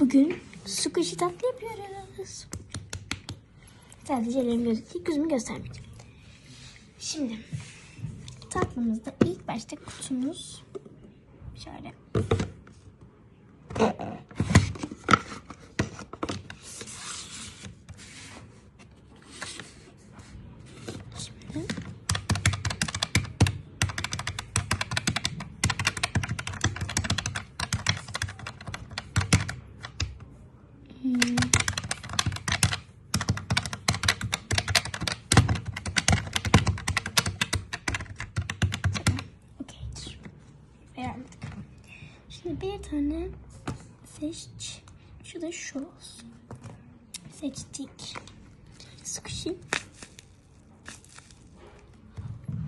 Bugün su kuşu tatlı yapıyoruz. Sadece ellerim gözüküyor. Yüzümü göstermeyeceğim. Şimdi tatlımızda ilk başta kutumuz şöyle. Şimdi Hmm. Tamam. Okeydir. Beğendik. Şimdi bir tane seç. Şu da şu olsun. Seçtik. Sıkışayım.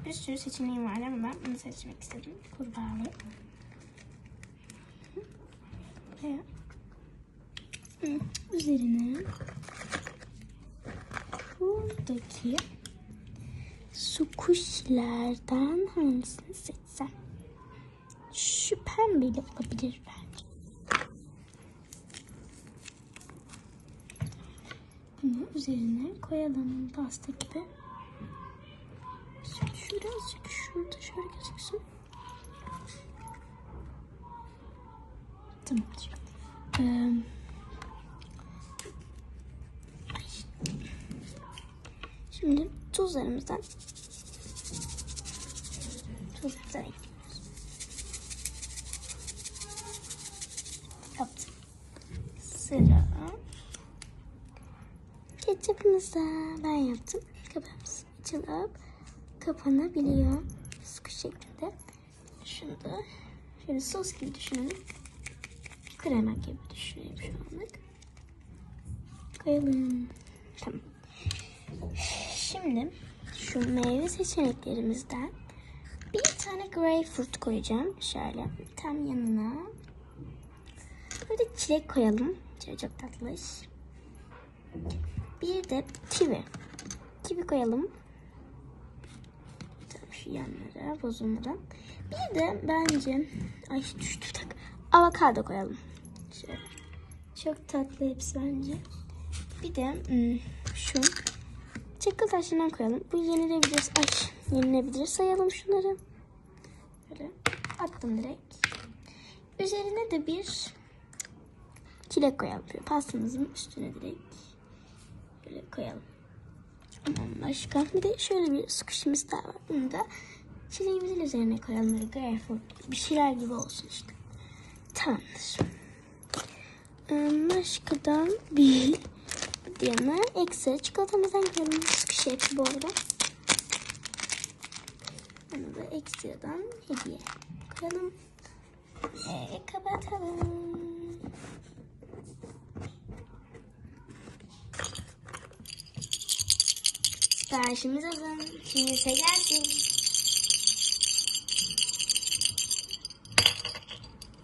Bir sürü seçeneğim var ama ben bunu seçmek istedim. Kurbağalı. Ve üzerine buradaki su kuşlardan hangisini seçsem? Pembeyle olabilir bence. Bunu üzerine koyalım pasta gibi. Şuracık şurada şöyle gözüksün. Tamamdır. Ee, Şimdi tuzlarımızdan tuzlarımızdan ekliyoruz. Yaptım. Sıra ketçapımızda ben yaptım. Kapağımız açılıp kapanabiliyor. Sıkı şeklinde. Şunu da şöyle sos gibi düşünelim. Krema gibi düşünelim şu anlık. Koyalım. Tamam. Şimdi şu meyve seçeneklerimizden bir tane greyfurt koyacağım. Şöyle tam yanına. Burada çilek koyalım. Şöyle çok tatlış. Bir de kivi. Kivi koyalım. Tam şu yanlara bozulmadan. Bir de bence ay düştü tak. Avokado koyalım. Şöyle. Çok tatlı hepsi bence. Bir de hmm, şu Çakıl taşından koyalım. Bu yenilebilir. Ay yenilebilir. Sayalım şunları. Böyle attım direkt. Üzerine de bir çilek koyalım. Böyle pastamızın üstüne direkt böyle koyalım. Başka. Bir de şöyle bir sıkışımız daha var. Bunu da çileğimizin üzerine koyalım. Böyle greyfurt bir şeyler gibi olsun işte. Tamamdır. Ee, Başkadan bir yana ekstra çikolatamızdan koyalım. Sıkış hepsi bu arada. Bunu da ekstradan hediye koyalım. Ve kapatalım. Siparişimiz hazır. Şimdi ise gelsin.